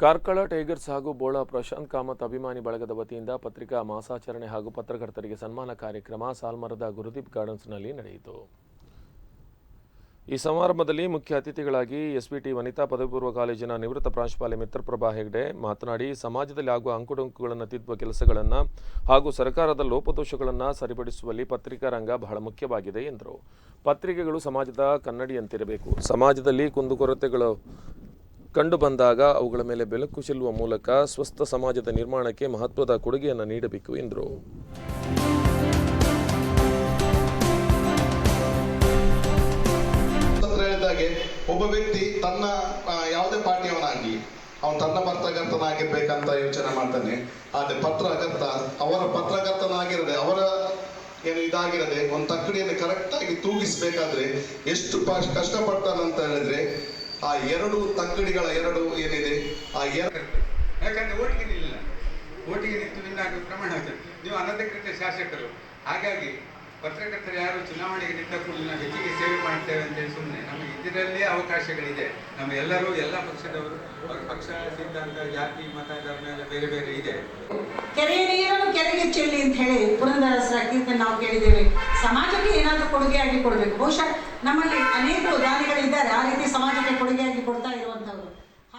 Karkala, tigers ಹಾಗೂ ಬೋಳ ಪ್ರಶಾಂತ್ ಕಾಮತ್ ಅಭಿಮಾನಿ ಬಳಗದ ವತಿಯಿಂದ ಪತ್ರಿಕಾ ಮಾಸಾಚರಣೆ ಹಾಗೂ ಪತ್ರಕರ್ತರಿಗೆ ಸನ್ಮಾನ ಕಾರ್ಯಕ್ರಮ ಸಾಲ್ಮರದ ಗುರುದೀಪ್ ಗಾರ್ಡನ್ಸ್ನಲ್ಲಿ ನಡೆಯಿತು. ಈ ಸಮಾರಂಭದಲ್ಲಿ ಮುಖ್ಯ ಅತಿಥಿಗಳಾಗಿ ಎಸ್ಬಿಟಿ ವನಿತಾ ಪದವಿ ಪೂರ್ವ ಕಾಲೇಜಿನ ನಿವೃತ್ತ ಪ್ರಾಂಶುಪಾಲೆ ಮಿತ್ರಪ್ರಭಾ ಹೆಗ್ಡೆ ಮಾತನಾಡಿ, ಸಮಾಜದಲ್ಲಿ ಆಗುವ ಅಂಕುಡೊಂಕುಗಳನ್ನು ತಿದ್ದುವ ಕೆಲಸಗಳನ್ನು ಹಾಗೂ ಸರ್ಕಾರದ ಲೋಪದೋಷಗಳನ್ನು ಸರಿಪಡಿಸುವಲ್ಲಿ ಪತ್ರಿಕಾ ರಂಗ ಬಹಳ ಮುಖ್ಯವಾಗಿದೆ ಎಂದರು. ಪತ್ರಿಕೆಗಳು ಸಮಾಜದ ಕನ್ನಡಿಯಂತಿರಬೇಕು. ಸಮಾಜದಲ್ಲಿ ಕುಂದುಕೊರತೆಗಳು ಕಂಡು ಬಂದಾಗ ಅವುಗಳ ಮೇಲೆ ಬೆಳಕು ಚೆಲ್ಲುವ ಮೂಲಕ ಸ್ವಸ್ಥ ಸಮಾಜದ ನಿರ್ಮಾಣಕ್ಕೆ ಮಹತ್ವದ ಕೊಡುಗೆಯನ್ನು ನೀಡಬೇಕು ಎಂದರು. ಒಬ್ಬ ವ್ಯಕ್ತಿ ತನ್ನ ಯಾವುದೇ ಪಾರ್ಟಿಯವನಾಗಿ ಅವನು ತನ್ನ ಪತ್ರಕರ್ತನಾಗಿರ್ಬೇಕಂತ ಯೋಚನೆ ಮಾಡ್ತಾನೆ. ಆದ್ರೆ ಪತ್ರಕರ್ತ, ಅವರ ಪತ್ರಕರ್ತನಾಗಿರದೆ, ಅವರ ಏನು ಇದಾಗಿರದೆ, ಒಂದು ತಕ್ಕಡಿಯನ್ನು ಕರೆಕ್ಟ್ ಆಗಿ ತೂಗಿಸ್ಬೇಕಾದ್ರೆ ಎಷ್ಟು ಕಷ್ಟಪಡ್ತಾನಂತ ಹೇಳಿದ್ರೆ ಆ ಎರಡು ತಕ್ಕಡಿಗಳ ಎರಡು ಏನಿದೆ? ಆ ಎರಡು ಯಾಕಂದ್ರೆ ಓಟಿಗೆ ನಿಲ್ಲ ಓಟಿಗೆ ನಿಂತು ವಿನ್ ಆಗುವ ಪ್ರಮಾಣ ಆಗ್ತದೆ ನೀವು ಅನಧಿಕೃತ ಶಾಸಕರು. ಹಾಗಾಗಿ ಪತ್ರಕರ್ತರು ಯಾರು ಚುನಾವಣೆಗೆ ನಿಂತ ಕೂಡಲೇ ನಾವು ಹೆಚ್ಚಿಗೆ ಸೇವೆ ಮಾಡ್ತೇವೆ ಅಂತ ಹೇಳಿ ಸುಮ್ಮನೆ ನಮಗೆ ಇದರಲ್ಲೇ ಅವಕಾಶಗಳಿದೆ. ನಮ್ಮ ಎಲ್ಲರೂ ಎಲ್ಲ ಪಕ್ಷದವರು ಅವ್ರ ಪಕ್ಷ ಸಿದ್ಧಾಂತ ಜಾತಿ ಮತ ಧರ್ಮ ಎಲ್ಲ ಬೇರೆ ಬೇರೆ ಇದೆ. ಕೆರೆಯ ನೀರನ್ನು ಕೆರೆಗೆ ಚೆಲ್ಲಿ ಅಂತ ಹೇಳಿ ಕೀರ್ತನೆ ನಾವು ಕೇಳಿದ್ದೇವೆ. ಸಮಾಜಕ್ಕೆ ಏನಾದರೂ ಕೊಡುಗೆಯಾಗಿ ಕೊಡಬೇಕು. ಬಹುಶಃ ನಮ್ಮಲ್ಲಿ ಅನೇಕ ದಾನಿಗಳಿದ್ದಾರೆ.